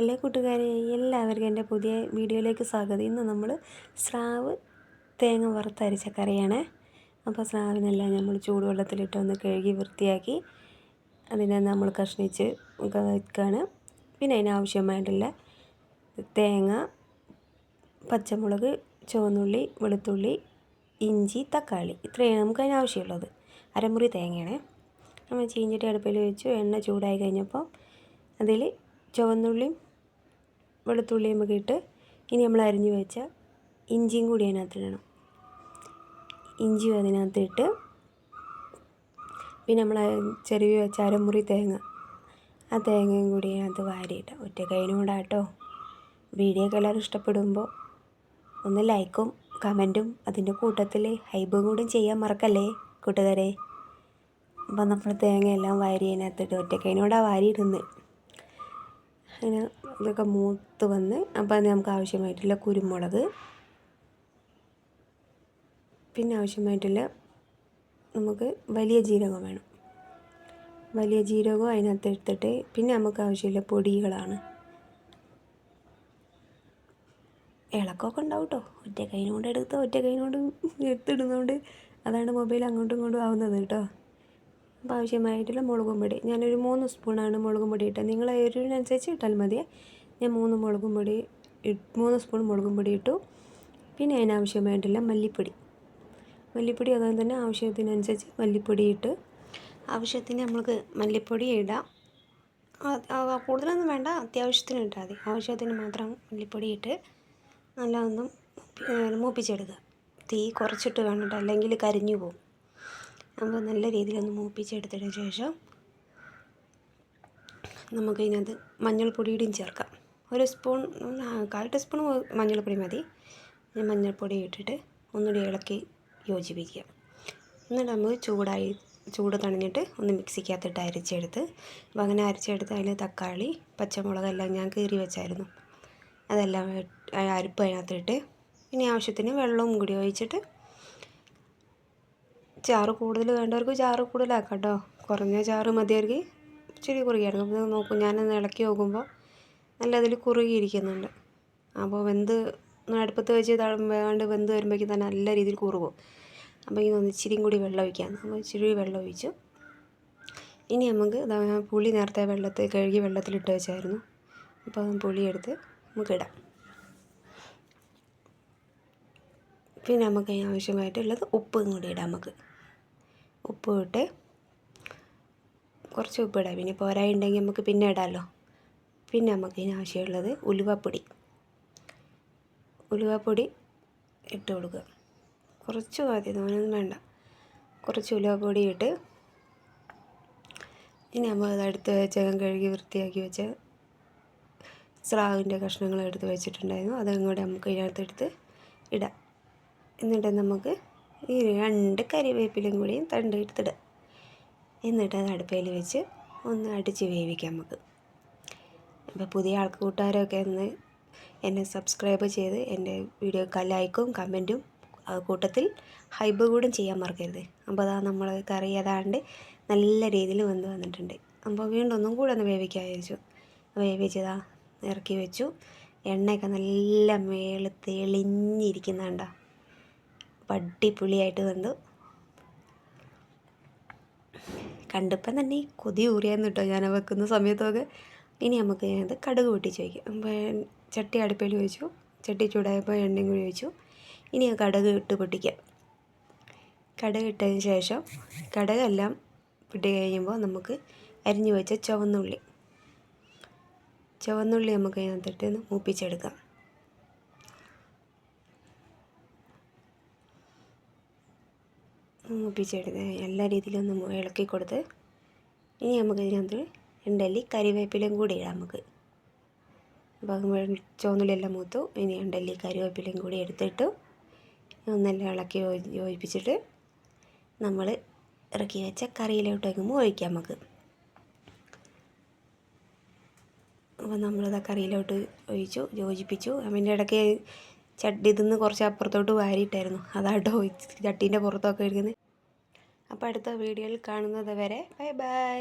എല്ലാ കൂട്ടുകാരെ എല്ലാവർക്കും എന്റെ പുതിയ വീഡിയോയിലേക്ക് സ്വാഗതം. ഇന്ന് നമ്മൾ സ്രാവ് തേങ്ങ വറുത്തരച്ച കറിയാണ്. അപ്പോൾ സ്രാവിനെല്ലാം നമ്മൾ ചൂടുവെള്ളത്തിലിട്ട് ഒന്ന് കഴുകി വൃത്തിയാക്കി അതിനെ നമ്മൾ കഷ്ണിച്ച് വെക്കുകയാണ് പിന്നെ അതിനാവശ്യമായിട്ടുള്ള തേങ്ങ പച്ചമുളക് ചുവന്നുള്ളി വെളുത്തുള്ളി ഇഞ്ചി തക്കാളി ഇത്രയാണ് നമുക്ക് അതിനാവശ്യമുള്ളത്. അരമുറി തേങ്ങയാണ്. നമ്മൾ ചീഞ്ചട്ടി അടുപ്പിൽ വെച്ചു എണ്ണ ചൂടായി കഴിഞ്ഞപ്പോൾ അതിൽ ചുവന്നുള്ളിയും വെളുത്തുള്ളിയും ഒക്കെ ഇട്ട് ഇനി നമ്മൾ അരിഞ്ഞു വെച്ച ഇഞ്ചിയും കൂടി അതിനകത്തിടണം ഇഞ്ചി അതിനകത്തിട്ട് പിന്നെ നമ്മൾ ചെരുവി വെച്ച അരമുറി തേങ്ങ. ആ തേങ്ങയും കൂടി അതിനകത്ത് വാരിയിട്ട് ഒറ്റ കൈനോടാട്ടോ വീഡിയോ ഒക്കെ ഇഷ്ടപ്പെടുമ്പോൾ ഒന്ന് ലൈക്കും കമന്റും അതിന്റെ കൂട്ടത്തിൽ ഹൈബും കൂടി ചെയ്യാൻ മറക്കല്ലേ കൂട്ടുകാരെ? അപ്പം നമ്മൾ തേങ്ങയെല്ലാം വാരി അതിനകത്തിട്ട് ഒറ്റ കൈനോടാണ് വാരിയിടുന്നത്. അങ്ങനെ ഇതൊക്കെ മൂത്ത് വന്ന് അപ്പോൾ അതിന് നമുക്ക് ആവശ്യമായിട്ടുള്ള കുരുമുളക് പിന്നെ ആവശ്യമായിട്ടുള്ള നമുക്ക് വലിയ ജീരകം വേണം. വലിയ ജീരകവും അതിനകത്ത് എടുത്തിട്ട് പിന്നെ നമുക്ക് ആവശ്യമുള്ള പൊടികളാണ്. ഇളക്കമൊക്കെ ഉണ്ടാവും കേട്ടോ ഒറ്റ കൈനോണ്ട് എടുത്ത് ഒറ്റ കൈനോണ്ട് എടുത്തിടുന്നതുകൊണ്ട് അതാണ് മൊബൈൽ അങ്ങോട്ടും ഇങ്ങോട്ടും ആവുന്നത് കേട്ടോ അപ്പോൾ ആവശ്യമായിട്ടുള്ള മുളകും പൊടി. ഞാനൊരു മൂന്ന് സ്പൂണാണ് മുളകും പൊടി ഇട്ടത്. നിങ്ങൾ എരിവിനനുസരിച്ച് ഇട്ടാൽ മതി. ഞാൻ മൂന്ന് മുളകും പൊടി മൂന്ന് സ്പൂൺ മുളകും പൊടി ഇട്ടു. പിന്നെ അതിനാവശ്യമായിട്ടുള്ള മല്ലിപ്പൊടി. മല്ലിപ്പൊടി അതുപോലെ തന്നെ ആവശ്യത്തിനനുസരിച്ച് മല്ലിപ്പൊടി ഇട്ട്. ആവശ്യത്തിന് നമുക്ക് മല്ലിപ്പൊടി ഇടാം. കൂടുതലൊന്നും വേണ്ട. അത്യാവശ്യത്തിന് ഇട്ടാൽ മതി. ആവശ്യത്തിന് മാത്രം മല്ലിപ്പൊടി ഇട്ട് നല്ല ഒന്നും മൂപ്പിച്ചെടുക്കുക. തീ കുറച്ചിട്ട് വേണം അല്ലെങ്കിൽ കരിഞ്ഞു പോകും. അപ്പോൾ നല്ല രീതിയിൽ രീതിയിലൊന്ന് മൂപ്പിച്ചെടുത്തതിന് ശേഷം നമുക്ക് ഇതിനകത്ത് മഞ്ഞൾപ്പൊടിയുടെയും ചേർക്കാം. ഒരു സ്പൂൺ കാൽ ടീസ്പൂൺ മഞ്ഞൾപ്പൊടി മതി. ഞാൻ മഞ്ഞൾപ്പൊടി ഇട്ടിട്ട് ഒന്നുകൂടി ഇളക്കി യോജിപ്പിക്കുക. എന്നിട്ട് നമുക്ക് ചൂടായി ചൂട് തണിഞ്ഞിട്ട് ഒന്ന് മിക്സിക്കകത്തിട്ട് അരിച്ചെടുത്ത് അപ്പോൾ അങ്ങനെ അരിച്ചെടുത്ത് അതിൽ തക്കാളി പച്ചമുളക് എല്ലാം ഞാൻ കീറി വെച്ചായിരുന്നു. അതെല്ലാം അരിപ്പ് അതിനകത്തിട്ട് ഇനി ആവശ്യത്തിന് വെള്ളവും കൂടി ഒഴിച്ചിട്ട് ചാറ് കൂടുതൽ വേണ്ടവർക്ക് ചാറ് കൂടുതലാക്കാം കേട്ടോ കുറഞ്ഞ ചാറ് മതിയവർക്ക് ഇച്ചിരി കുറുകിയാണ് അപ്പോൾ നോക്കും ഞാനൊന്ന് ഇളക്കി നോക്കുമ്പോൾ നല്ല അതിൽ കുറുകിയിരിക്കുന്നുണ്ട്. അപ്പോൾ വെന്ത് അടുപ്പത്ത് വെച്ച് വേണ്ട വെന്ത് വരുമ്പോഴേക്കും തന്നെ നല്ല രീതിയിൽ കുറുകും. അപ്പോൾ ഇനി ഇതൊന്ന് ഇച്ചിരിയും കൂടി വെള്ളം ഒഴിക്കാം. അപ്പോൾ ഇച്ചിരി വെള്ളം ഒഴിച്ചു. ഇനി നമുക്ക് പുളി നേരത്തെ വെള്ളത്തിൽ കഴുകി വെള്ളത്തിലിട്ട് വെച്ചായിരുന്നു. അപ്പോൾ പുളി എടുത്ത് നമുക്ക് ഇടാം. പിന്നെ നമുക്ക് ആവശ്യമായിട്ടുള്ളത് ഉപ്പും കൂടി ഇടാം നമുക്ക്. ഉപ്പ് ഇട്ട് കുറച്ച് ഉപ്പ് ഇടാം. പിന്നെ പോരായുണ്ടെങ്കിൽ നമുക്ക് പിന്നെ ഇടാമല്ലോ പിന്നെ നമുക്ക് ഇതിന് ആവശ്യമുള്ളത് ഉലുവപ്പൊടി. ഉലുവപ്പൊടി ഇട്ട് കൊടുക്കുക. കുറച്ച് മതി തോനൊന്നും വേണ്ട. കുറച്ച് ഉലുവപ്പൊടി ഇട്ട് ഇനി നമ്മൾ അത് അടുത്ത് വെച്ച് കഴുകി വൃത്തിയാക്കി വെച്ച സ്രാവിന്റെ കഷ്ണങ്ങൾ എടുത്ത് വെച്ചിട്ടുണ്ടായിരുന്നു. അതും കൂടെ നമുക്ക് ഇതിനകത്തെടുത്ത് ഇടാം. എന്നിട്ട് നമുക്ക് ഈ രണ്ട് കരിവേപ്പിലയും കൂടിയും തണ്ട് എടുത്തിടുക എന്നിട്ട് അത് അടുപ്പയിൽ വെച്ച് ഒന്ന് അടിച്ച് വേവിക്കാം നമുക്ക്. അപ്പോൾ പുതിയ ആൾക്ക് കൂട്ടുകാരൊക്കെ ഒന്ന് എന്നെ സബ്സ്ക്രൈബ് ചെയ്ത് എന്റെ വീഡിയോ ലൈക്കും കമന്റും കൂട്ടത്തിൽ ഹൈബ് കൂടും ചെയ്യാൻ മറക്കരുത്. അപ്പോൾ അതാ നമ്മൾ കറി ഏതാണ്ട് നല്ല രീതിയിൽ വന്ന് വന്നിട്ടുണ്ട്. അപ്പോൾ വീണ്ടും ഒന്നും കൂടെ ഒന്ന് വേവിക്കാൻ വേവിച്ചതാ ഇറക്കി വെച്ചു. എണ്ണയൊക്കെ നല്ല മേൾ തെളിഞ്ഞിരിക്കുന്നുണ്ടോ. അടിപൊളിയായിട്ട് വന്നു കണ്ടപ്പം തന്നെ കൊതി ഊറിയായിരുന്നു കേട്ടോ ഞാൻ വെക്കുന്ന സമയത്തൊക്കെ. ഇനി നമുക്ക് ഞാനത് കടുക് പൊട്ടിച്ച് വയ്ക്കും. ചട്ടി അടുപ്പിൽ വെച്ചു ചട്ടി ചൂടായപ്പോൾ എണ്ണയും കൂടി വെച്ചു ഇനി ആ കടുക് ഇട്ട് പൊട്ടിക്കാം. കടുക് ഇട്ടതിന് ശേഷം കടുകെല്ലാം പൊട്ടി കഴിയുമ്പോൾ നമുക്ക് അരിഞ്ഞു വെച്ച ചുവന്നുള്ളി. ചുവന്നുള്ളി നമുക്ക് അതിനകത്തിട്ട് മൂപ്പിച്ചെടുക്കാം. മൂപ്പിച്ചെടുത്ത് എല്ലാ രീതിയിലും ഒന്ന് ഇളക്കി കൊടുത്ത് ഇനി നമുക്ക് ഇതിനകത്ത് ഉണ്ടല്ലി കരിവേപ്പിലയും കൂടി ഇടാം നമുക്ക്. അപ്പം ചുവന്നുള്ളിയെല്ലാം മൂത്തു. ഇനി ഉണ്ടല്ലി കരിവേപ്പിലയും കൂടി എടുത്തിട്ട് ഒന്നെല്ലാം ഇളക്കി യോജിപ്പിച്ചിട്ട് നമ്മൾ ഇറക്കി വെച്ച കറിയിലോട്ട് വയ്ക്കുമ്പോൾ ഒഴിക്കാം നമുക്ക്. അപ്പോൾ നമ്മളത് കറിയിലോട്ട് ഒഴിച്ചു യോജിപ്പിച്ചു. അതിന്റെ ഇടയ്ക്ക് ചട്ടി ഇതിന്ന് കുറച്ച് അപ്പുറത്തോട്ട് വാരിയിട്ടായിരുന്നു. അതാട്ടോ ചട്ടീന്റെ പുറത്തൊക്കെ ഇരിക്കുന്നത് അപ്പോൾ അടുത്ത വീഡിയോയിൽ കാണുന്നത് വരെ ബൈ ബൈ